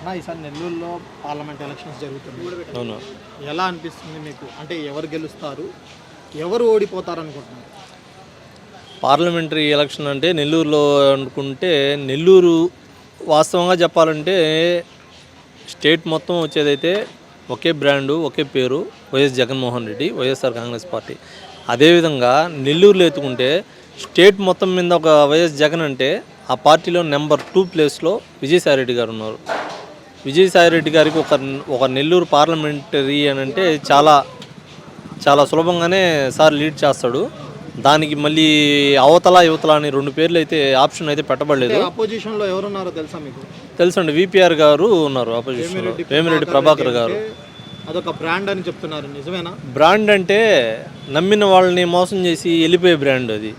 అన్న ఈసారి నెల్లూరులో పార్లమెంట్ ఎలక్షన్స్ జరుగుతుంది అవును. ఎలా అనిపిస్తుంది మీకు? అంటే ఎవరు గెలుస్తారు? ఎవరు ఓడిపోతారు అనుకుంటున్నారు పార్లమెంటరీ ఎలక్షన్ అంటే నెల్లూరులో అనుకుంటే నెల్లూరు వాస్తవంగా చెప్పాలంటే స్టేట్ మొత్తం వచ్చేదైతే ఒకే బ్రాండు ఒకే పేరు YS Jaganmohan Reddy YSR Congress party. అదేవిధంగా నెల్లూరులో ఎత్తుకుంటే స్టేట్ మొత్తం మీద ఒక వైఎస్ జగన్ అంటే ఆ పార్టీలో నెంబర్ టూ ప్లేస్లో విజయసాయిరెడ్డి గారు ఉన్నారు. విజయసాయిరెడ్డి గారికి ఒక ఒక నెల్లూరు పార్లమెంటరీ అని అంటే చాలా చాలా సులభంగానే సార్ లీడ్ చేస్తాడు. దానికి మళ్ళీ అవతల యువతల అని రెండు పేర్లు అయితే ఆప్షన్ అయితే పెట్టబడలేదు. అపోజిషన్లో ఎవరున్నారో తెలుసా మీకు? తెలుసండి విపిఆర్ గారు ఉన్నారు ఆపోజిషన్లో వేమిరెడ్డి ప్రభాకర్ గారు. అదొక బ్రాండ్ అని చెప్తున్నారు నిజమేనా? బ్రాండ్ అంటే నమ్మిన వాళ్ళని మోసం చేసి వెళ్ళిపోయే బ్రాండ్ అది.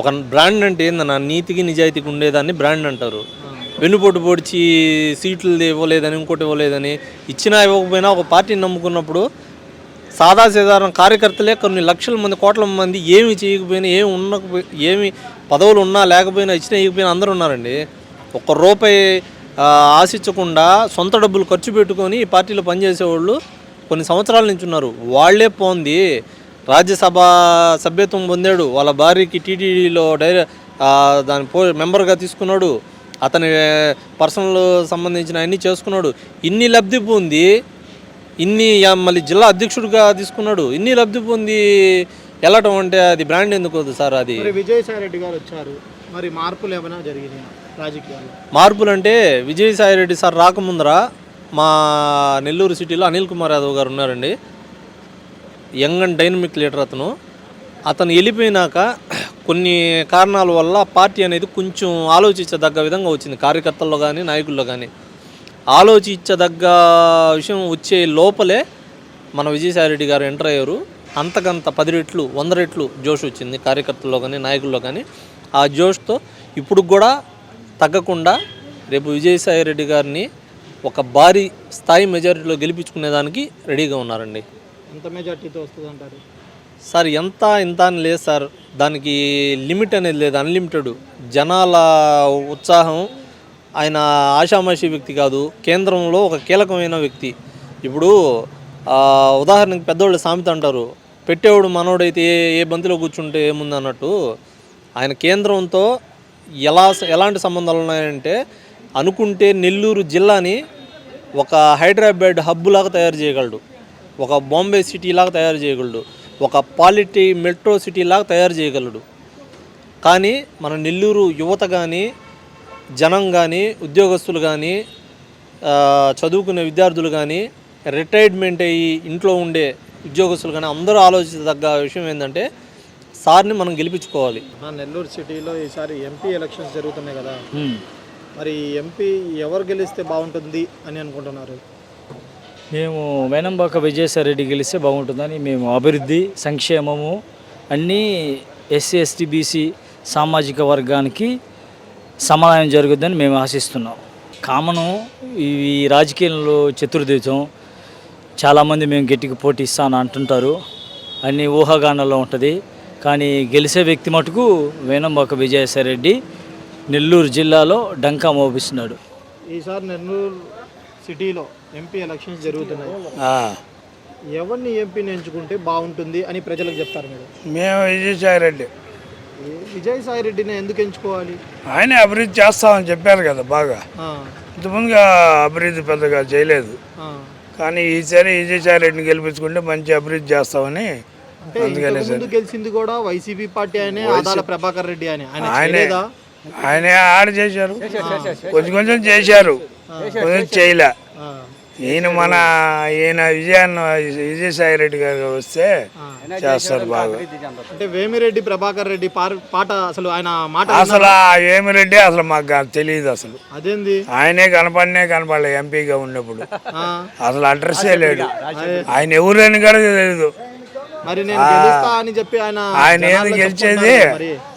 ఒక బ్రాండ్ అంటే ఏందన్న నీతికి నిజాయితీకి ఉండేదాన్ని బ్రాండ్ అంటారు. వెన్నుపోటు పొడిచి సీట్లు ఇవ్వలేదని ఇంకోటి ఇవ్వలేదని ఇచ్చినా ఇవ్వకపోయినా ఒక పార్టీని నమ్ముకున్నప్పుడు సాదా సాధారణ కార్యకర్తలే కొన్ని లక్షల మంది కోట్ల మంది ఏమి చేయకపోయినా ఏమి ఉండకపోయి ఏమి పదవులు ఉన్నా లేకపోయినా ఇచ్చినా ఇవ్వకపోయినా అందరూ ఉన్నారండి. ఒక్క రూపాయి ఆశించకుండా సొంత డబ్బులు ఖర్చు పెట్టుకొని ఈ పార్టీలో పనిచేసేవాళ్ళు కొన్ని సంవత్సరాల నుంచి ఉన్నారు. వాళ్ళే పోంది. రాజ్యసభ సభ్యత్వం పొందాడు. వాళ్ళ భార్యకి టీటీడీలో డైరెక్ట్ దాని పో మెంబర్గా తీసుకున్నాడు. అతని పర్సనల్ సంబంధించిన అన్నీ చేసుకున్నాడు. ఇన్ని లబ్ధి పొంది ఇన్ని మళ్ళీ జిల్లా అధ్యక్షుడిగా తీసుకున్నాడు. ఇన్ని లబ్ధి పొంది వెళ్ళటం అంటే అది బ్రాండ్ ఎందుకు వద్దు సార్ అది? విజయసాయి రెడ్డి గారు వచ్చారు. మరి మార్పులు ఏమైనా జరిగినాయి రాజకీయాల్లో? మార్పులు అంటే విజయసాయి రెడ్డి సార్ రాకముందర మా నెల్లూరు సిటీలో అనిల్ కుమార్ యాదవ్ గారు ఉన్నారండి. యంగ్ అండ్ డైనమిక్ లీడర్ అతను. అతను వెళ్ళిపోయినాక కొన్ని కారణాల వల్ల పార్టీ అనేది కొంచెం ఆలోచించదగ్గ విధంగా వచ్చింది. కార్యకర్తల్లో కానీ నాయకుల్లో కానీ ఆలోచించదగ్గ విషయం వచ్చే లోపలే మన విజయసాయి రెడ్డి గారు ఎంటర్ అయ్యారు. అంతకంత పది రెట్లు వంద రెట్లు జోష్ వచ్చింది కార్యకర్తల్లో కానీ నాయకుల్లో కానీ ఆ జోష్తో ఇప్పుడు కూడా తగ్గకుండా రేపు విజయసాయి రెడ్డి గారిని ఒక భారీ స్థాయి మెజారిటీలో గెలిపించుకునేదానికి రెడీగా ఉన్నారండి. ఎంత మెజార్టీతో వస్తుంది అంటారు సార్ ఎంత ఇంత అని లేదు సార్. దానికి లిమిట్ అనేది లేదు అన్లిమిటెడ్ జనాల ఉత్సాహం ఆయన ఆషామాషి వ్యక్తి కాదు కేంద్రంలో ఒక కీలకమైన వ్యక్తి. ఇప్పుడు ఉదాహరణకి పెద్దోళ్ళు సామెత అంటారు పెట్టేవాడు మనోడైతే ఏ ఏ బంతిలో కూర్చుంటే ఏముంది అన్నట్టు. ఆయన కేంద్రంతో ఎలా ఎలాంటి సంబంధాలు ఉన్నాయంటే అనుకుంటే నెల్లూరు జిల్లాని ఒక హైదరాబాద్ హబ్బులాగా తయారు చేయగలడు. ఒక బాంబే సిటీ లాగా తయారు చేయగలడు. ఒక పాలిటీ మెట్రో సిటీ లాగా తయారు చేయగలడు. కానీ మన నెల్లూరు యువత కానీ జనం కానీ ఉద్యోగస్తులు కానీ చదువుకునే విద్యార్థులు కానీ రిటైర్మెంట్ అయ్యి ఇంట్లో ఉండే ఉద్యోగస్తులు కానీ అందరూ ఆలోచించదగ్గ విషయం ఏంటంటే సార్ని మనం గెలిపించుకోవాలి. ఆ నెల్లూరు సిటీలో ఈసారి ఎంపీ ఎలక్షన్స్ జరుగుతున్నాయి కదా. మరి ఎంపీ ఎవరు గెలిస్తే బాగుంటుంది అని అనుకుంటున్నారు? మేము వేనంబాక విజయసాయిరెడ్డి గెలిస్తే బాగుంటుందని మేము అభివృద్ధి సంక్షేమము అన్నీ ఎస్సీ ఎస్టీ బీసీ సామాజిక వర్గానికి సమాధానం జరుగుద్దని మేము ఆశిస్తున్నాం. కామను ఈ రాజకీయంలో చతుర్దితం చాలామంది మేము గట్టికి పోటీ ఇస్తాను అంటుంటారు. అన్ని ఊహాగానాల్లో ఉంటుంది. కానీ గెలిచే వ్యక్తి మటుకు వేనంబాక విజయసాయిరెడ్డి నెల్లూరు జిల్లాలో డంకా మోపిస్తున్నాడు. ఈసారి నెల్లూరు సిటీలో ఎంపీ ఎలక్షన్స్ జరుగుతున్నాయి. ఎవరిని ఎంపీని ఎంచుకుంటే బాగుంటుంది అని ప్రజలకు చెప్తారు మీరు మేము విజయసాయిరెడ్డి. ఈ విజయసాయి రెడ్డిని ఎందుకు ఎంచుకోవాలి? ఆయనే అభివృద్ధి చేస్తామని చెప్పారు కదా బాగా. ఇంతకుముందుగా అభివృద్ధి పెద్దగా చేయలేదు. కానీ ఈసారి విజయసాయిరెడ్డిని గెలిపించుకుంటే మంచి అభివృద్ధి చేస్తామని గెలిచింది కూడా వైసీపీ పార్టీ ఆయనే ఆదాల ప్రభాకర్ రెడ్డి అని ఆయన ఆయనే. ఆడ చేశారు. కొంచెం కొంచెం చేశారు. కొంచెం చేయలే. ఈయన మన ఈయన విజయాన్ని విజయసాయిరెడ్డి గారు వస్తే చేస్తారు బాగా. అంటే వేమిరెడ్డి ప్రభాకర్ రెడ్డి పాట అసలు ఆయన మాట అసలు ఆ ఏమిరెడ్డి అసలు మాకు తెలియదు అసలు. అదేంది? ఆయనే కనపడనే కనపడలే ఎంపీగా ఉన్నప్పుడు. ఆ, అసలు అడ్రస్సే లేడు ఆయన ఎవరని కూడా తెలియదు. మరి నేను గెలుస్తా అని చెప్పి ఆయన ఆయన ఏది గెలిచేది?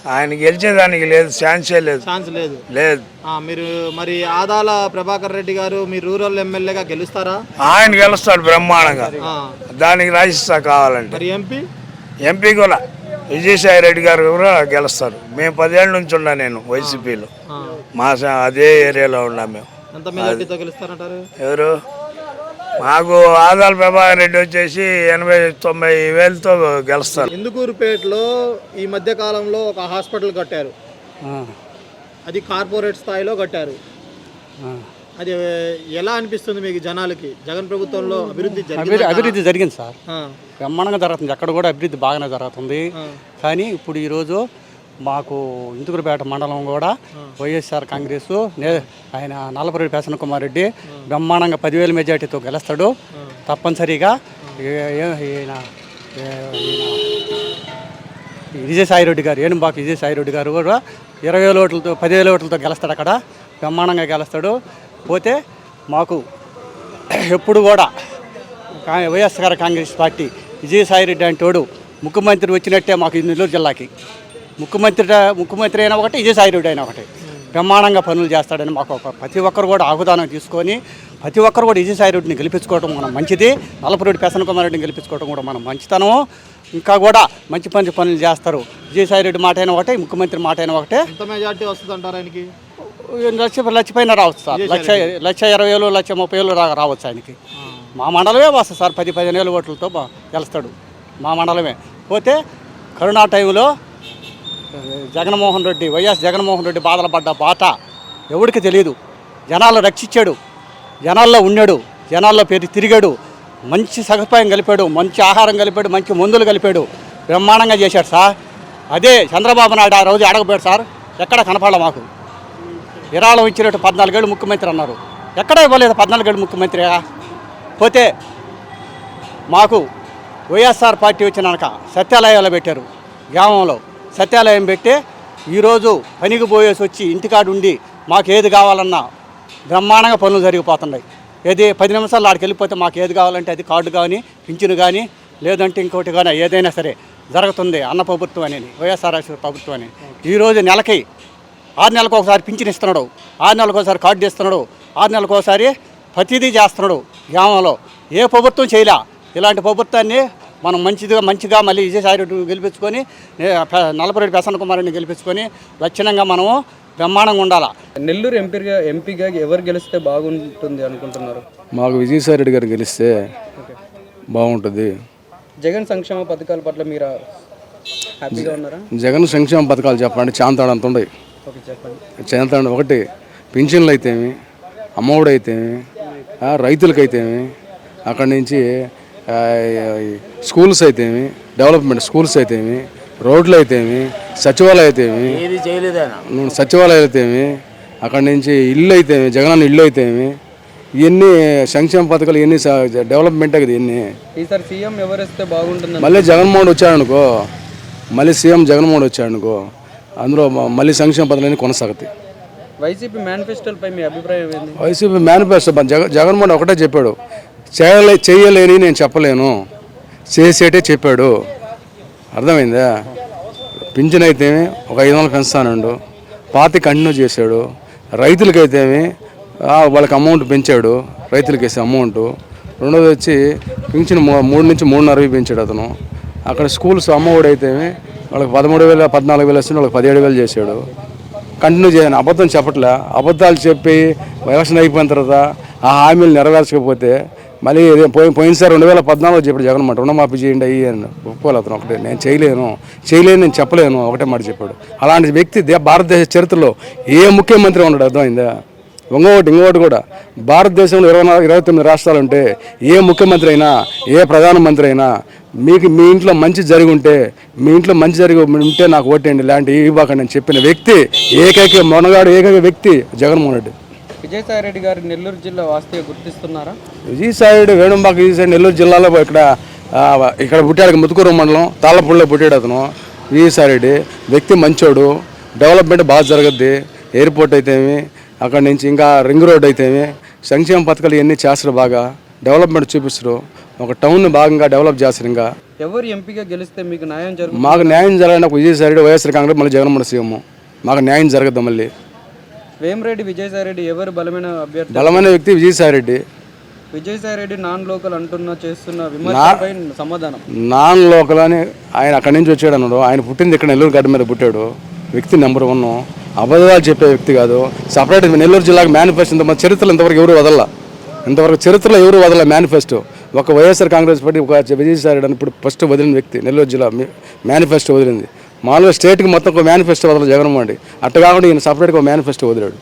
ఆయన గెలిచేదానికి లేదు ఛాన్సే లేదు. ఛాన్స్ లేదు. లేదు. మీరు మరి ఆదాల ప్రభాకర్ రెడ్డి గారు మీ రూరల్ ఎమ్మెల్యేగా గెలుస్తారా? ఆయన గెలుస్తాడు బ్రహ్మాండంగా. దానికి రాజిస్తా కావాలంటే. మరి ఎంపీ ఎంపీ కూడా. విజయసాయి రెడ్డి గారు కూడా గెలుస్తారు. మేము పదేళ్ళ నుంచి ఉన్నా నేను వైసీపీలో. మా అదే ఏరియాలో ఉన్నా మేము. ఎవరు? మాకు ఆదాల ప్రభాకర్ రెడ్డి వచ్చేసి ఎనభై తొంభై వేలతో గెలుస్తారు. ఇందుకూరుపేటలో ఈ మధ్య కాలంలో ఒక హాస్పిటల్ కట్టారు. అది కార్పొరేట్ స్థాయిలో కట్టారు. అది ఎలా అనిపిస్తుంది మీకు జనాలకి? జగన్ ప్రభుత్వంలో అభివృద్ధి అభివృద్ధి జరిగింది అభివృద్ధి జరిగింది సార్. బ్రహ్మాండంగా జరుగుతుంది. అక్కడ కూడా అభివృద్ధి బాగానే జరుగుతుంది. కానీ ఇప్పుడు ఈరోజు మాకు ఇందుకురుపేట మండలం కూడా వైఎస్ఆర్ కాంగ్రెస్ నే- ఆయన నల్లపురెడ్డి ప్రసన్న కుమార్ రెడ్డి బ్రహ్మాండంగా పదివేల మెజార్టీతో గెలుస్తాడు. తప్పనిసరిగా ఈయన విజయసాయిరెడ్డి రెడ్డి గారు ఏనుంబాకు విజయసాయిరెడ్డి గారు కూడా ఇరవై వేల ఓట్లతో పదివేల ఓట్లతో గెలుస్తాడు అక్కడ. బ్రహ్మాండంగా గెలుస్తాడు. పోతే మాకు ఎప్పుడు కూడా వైఎస్ఆర్ కాంగ్రెస్ పార్టీ విజయసాయిరెడ్డి అంటోడు ముఖ్యమంత్రి వచ్చినట్టే మాకు నెల్లూరు జిల్లాకి. ముఖ్యమంత్రి ముఖ్యమంత్రి అయినా ఒకటి విజయసాయి రెడ్డి అయినా ఒకటి. బ్రహ్మాండంగా పనులు చేస్తాడని మాకు ఒక ప్రతి ఒక్కరు కూడా ఆహుదానం తీసుకొని ప్రతి ఒక్కరు కూడా విజయసాయి రెడ్డిని గెలిపించుకోవడం మనం మంచిది. నలపరెడ్డి ప్రసన్న కుమార్ రెడ్డిని గెలిపించుకోవడం కూడా మనం మంచితనము ఇంకా కూడా మంచి మంచి పనులు చేస్తారు. విజయసాయి రెడ్డి మాట అయినా ఒకటే ముఖ్యమంత్రి మాట అయినా ఒకటే. మెజార్టీ వస్తుంది అంటారు ఆయనకి? లక్ష లక్ష పైన రావచ్చు సార్. లక్ష లక్ష ఇరవై వేలు లక్ష ముప్పై వేలు రా రావచ్చు ఆయనకి. మా మండలమే వస్తుంది సార్. పది పదిహేను వేల ఓట్లతో గెలుస్తాడు. మా మండలమే. పోతే కరోనా టైంలో జగన్మోహన్ రెడ్డి వైఎస్ జగన్మోహన్ రెడ్డి బాధలు పడ్డ బాట ఎవరికి తెలియదు జనాలు రక్షించాడు. జనాల్లో ఉన్నాడు. జనాల్లో పేరు తిరిగాడు. మంచి సదుపాయం కలిపాడు. మంచి ఆహారం కలిపాడు. మంచి మందులు కలిపాడు. బ్రహ్మాండంగా చేశాడు సార్. అదే చంద్రబాబు నాయుడు ఆ రోజు అడగపోయాడు సార్. ఎక్కడ కనపడాల మాకు. విరాళం ఇచ్చినట్టు పద్నాలుగేళ్ళు ముఖ్యమంత్రి అన్నారు. ఎక్కడ ఇవ్వలేదు పద్నాలుగేళ్ళు ముఖ్యమంత్రి పోతే మాకు వైఎస్ఆర్ పార్టీ వచ్చినాక సత్యాలయాలు పెట్టారు గ్రామంలో. సత్యాలయం పెట్టి ఈరోజు పనికి పోయేసి వచ్చి ఇంటికాడు ఉండి మాకు ఏది కావాలన్నా బ్రహ్మాండంగా పనులు జరిగిపోతున్నాయి. ఏది పది నిమిషాలు ఆడికి వెళ్ళిపోతే మాకు ఏది కావాలంటే అది కార్డు కానీ పింఛను కానీ లేదంటే ఇంకోటి కానీ ఏదైనా సరే జరుగుతుంది అన్న ప్రభుత్వం అనేది వైఎస్ఆర్ ప్రభుత్వం అనేది. ఈరోజు నెలకి ఆరు నెలలకు ఒకసారి పింఛన్ ఇస్తున్నాడు. ఆరు నెలలకు ఒకసారి కార్డు ఇస్తున్నాడు ఆరు నెలలకు ఒకసారి ప్రతిదీ చేస్తున్నాడు. గ్రామంలో ఏ ప్రభుత్వం చేయలే. ఇలాంటి ప్రభుత్వాన్ని మనం మంచిదిగా మంచిగా మళ్ళీ విజయసాయి రెడ్డి గెలిపించుకొని నల్లపురెడ్డి ప్రసన్న కుమారుని గెలిపించుకొని లక్షణంగా మనము బ్రహ్మాండంగా ఉండాలా. నెల్లూరు ఎంపీగా ఎంపీగా ఎవరు గెలిస్తే బాగుంటుంది అనుకుంటున్నారు? మాకు విజయసాయి రెడ్డి గారు గెలిస్తే బాగుంటుంది. జగన్ సంక్షేమ పథకాల పట్ల మీరు హ్యాపీగా ఉన్నారా? జగన్ సంక్షేమ పథకాలు చెప్పండి ఉన్నాయి ఓకే చెప్పండి. చాంతాడు ఒకటి పింఛన్లు అయితేమి అమ్మఒడి అయితేమి ఆ, రైతులకైతేమి అక్కడి నుంచి స్కూల్స్ అయితేమి డెవలప్మెంట్ స్కూల్స్ అయితేమి రోడ్లు అయితేమి సచివాలయం అయితేమి చేయలేదేనా. నువ్వు సచివాలయాలు అయితేమి అక్కడి నుంచి ఇల్లు అయితేమి జగనన్న ఇల్లు అయితేమి ఇవన్నీ సంక్షేమ పథకాలు ఇవన్నీ డెవలప్మెంటే కదా ఇవన్నీ ఈసారి సీఎం ఎవరు వస్తే బాగుంటుంది మళ్ళీ జగన్మోహన్ వచ్చాడనుకో మళ్ళీ సీఎం జగన్మోహన్ వచ్చాడనుకో అందులో మళ్ళీ సంక్షేమ పథకాలన్నీ కొనసాగుతాయి. వైసీపీ మేనిఫెస్టోలపై మీ అభిప్రాయం ఏంది? వైసీపీ మేనిఫెస్టో జగ జగన్మోహన్ ఒకటే చెప్పాడు చేయలే చేయలేని నేను చెప్పలేను. చేసేటే చెప్పాడు. అర్థమైందా? పింఛన్ అయితేమి ఒక ఐదు వందలు పెంచుతానండు. పాతి కంటిన్యూ చేశాడు. రైతులకైతేమి వాళ్ళకి అమౌంట్ పెంచాడు. రైతులకి వేసే అమౌంట్. రెండోది వచ్చి పింఛన్ మూ- మూడు నుంచి మూడున్నర పెంచాడు అతను. అక్కడ స్కూల్స్ అమ్మఒడి అయితేమి వాళ్ళకి పదమూడు వేల పద్నాలుగు వేలు వస్తుంది వాళ్ళకి పదిహేడు వేలు చేశాడు. కంటిన్యూ చేయను అబద్ధం చెప్పట్లే. అబద్ధాలు చెప్పి ఎలక్షన్ అయిపోయిన తర్వాత ఆ హామీలు నెరవేర్చకపోతే మళ్ళీ పోయి పోయినసారి రెండు వేల పద్నాలుగు చెప్పాడు జగన్ మాట రుణమాఫీ చేయండి అయ్యి అని. ఒప్పుకోలేదు అతను ఒకటే నేను చేయలేను చేయలేను నేను చెప్పలేను ఒకటే మాట చెప్పాడు. అలాంటి వ్యక్తి దే- భారతదేశ చరిత్రలో ఏ ముఖ్యమంత్రి ఉన్నాడు? అర్థమైందా? ఇంకొకటి ఇంకొకటి కూడా. భారతదేశంలో ఇరవై నాలుగు ఇరవై తొమ్మిది రాష్ట్రాలు ఉంటే ఏ ముఖ్యమంత్రి అయినా ఏ ప్రధానమంత్రి అయినా మీకు మీ ఇంట్లో మంచి జరిగి ఉంటే మీ ఇంట్లో మంచి జరిగి ఉంటే నాకు ఓటేయండి. ఇలాంటి ఇవ్వకండి అని చెప్పిన వ్యక్తి ఏకైక మొనగాడు ఏకైక వ్యక్తి జగన్మోహన్ రెడ్డి. విజయసాయి రెడ్డి గారు నెల్లూరు జిల్లా వాస్తవ్య గుర్తిస్తున్నారా? విజయసాయిడు వేణుంబాక విజయసాయి నెల్లూరు జిల్లాలో ఇక్కడ ఇక్కడ పుట్టాడు ముతుకూరు మండలం తాళ్ళపూడిలో పుట్టాడు అతను. విజయసాయి రెడ్డి వ్యక్తి మంచోడు డెవలప్మెంట్ బాగా జరగద్ది ఎయిర్పోర్ట్ అయితేమి అక్కడి నుంచి ఇంకా రింగ్ రోడ్ అయితేమి సంక్షేమ పథకాలు ఇవన్నీ చేస్తారు బాగా డెవలప్మెంట్ చూపిస్తారు. ఒక టౌన్ భాగంగా డెవలప్ చేస్తారు ఇంకా. ఎవరు ఎంపీగా గెలిస్తే మీకు న్యాయం జరుగు మాకు న్యాయం జరగాలని ఒక విజయసాయి రెడ్డి వైఎస్ఆర్ కాంగ్రెస్ మళ్ళీ జగన్మోహన్ సీఎం. మాకు న్యాయం జరగద్దు మళ్ళీ. వేమిరెడ్డి విజయసాయిరెడ్డి ఎవరు బలమైన అభ్యర్థి? బలమైన వ్యక్తి విజయసాయి రెడ్డి విజయసాయి రెడ్డి నాన్ లోకల్ అంటున్న చేస్తున్న విమర్శపై సమాధానం. నాన్ లోకల్ అని ఆయన అక్కడి నుంచి వచ్చాడు అన్నాడు. ఆయన పుట్టింది ఇక్కడ నెల్లూరు గడ్డ మీద పుట్టాడు. వ్యక్తి నెంబర్ వన్ అబద్ధాలు చెప్పే వ్యక్తి కాదు. సపరేట్ నెల్లూరు జిల్లాకు మేనిఫెస్టో మన చరిత్రలు ఇంతవరకు ఎవరు వదల? ఇంతవరకు చరిత్రలో ఎవరు వదల మేనిఫెస్టో ఒక వైఎస్ఆర్ కాంగ్రెస్ పార్టీ ఒక విజయసాయి రెడ్డి అని ఇప్పుడు ఫస్ట్ వదిలిన వ్యక్తి నెల్లూరు జిల్లా మేనిఫెస్టో వదిలింది. మామూలుగా స్టేట్కి మొత్తం ఒక మేనిఫెస్టో వదలడు జగన్మోహన్ రెడ్డి. అట్ట కాకుండా ఈయన సపరేట్గా ఒక మేనిఫెస్టో వదిలాడు.